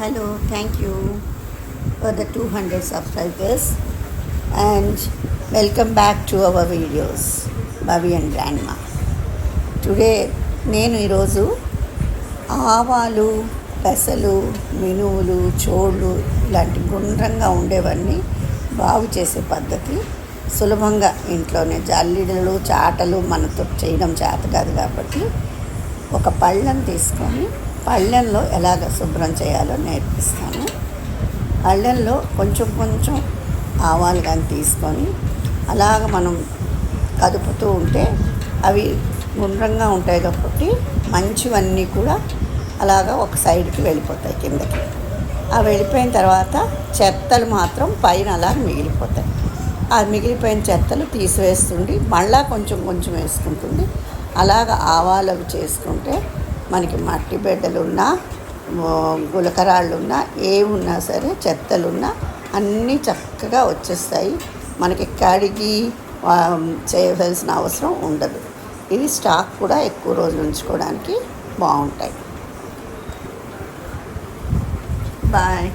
Hello, thank you for the 200 subscribers. And welcome back to our videos బవి and grandma today నేను ఈరోజు ఆవాలు పెసలు మినువులు చోళ్ళు ఇలాంటి గుండ్రంగా ఉండేవన్నీ బాగు చేసే పద్ధతి సులభంగా ఇంట్లోనే జల్లిడలు చాటలు మనతో చేయడం చేత కాదు కాబట్టి ఒక పళ్ళం తీసుకొని పళ్ళెంలో ఎలాగ శుభ్రం చేయాలో నేర్పిస్తాను. పళ్ళెంలో కొంచెం కొంచెం ఆవాలు కానీ తీసుకొని అలాగ మనం కదుపుతూ ఉంటే అవి గుండ్రంగా ఉంటాయి కాబట్టి మంచివన్నీ కూడా అలాగా ఒక సైడ్కి వెళ్ళిపోతాయి కిందకి. ఆ వెళ్ళిపోయిన తర్వాత చెత్తలు మాత్రం పైన అలా మిగిలిపోతాయి. ఆ మిగిలిపోయిన చెత్తలు తీసివేస్తుండి మళ్ళా కొంచెం కొంచెం వేసుకుంటుంది. అలాగ ఆవాలు అవి చేసుకుంటే మనకి మట్టి బిడ్డలున్నా గులకరాళ్ళున్నా ఏమున్నా సరే చెత్తలున్నా అన్నీ చక్కగా వచ్చేస్తాయి. మనకి కడిగి చేయవలసిన అవసరం ఉండదు. ఇది స్టాక్ కూడా ఎక్కువ రోజులు ఉంచుకోవడానికి బాగుంటాయి. బాయ్.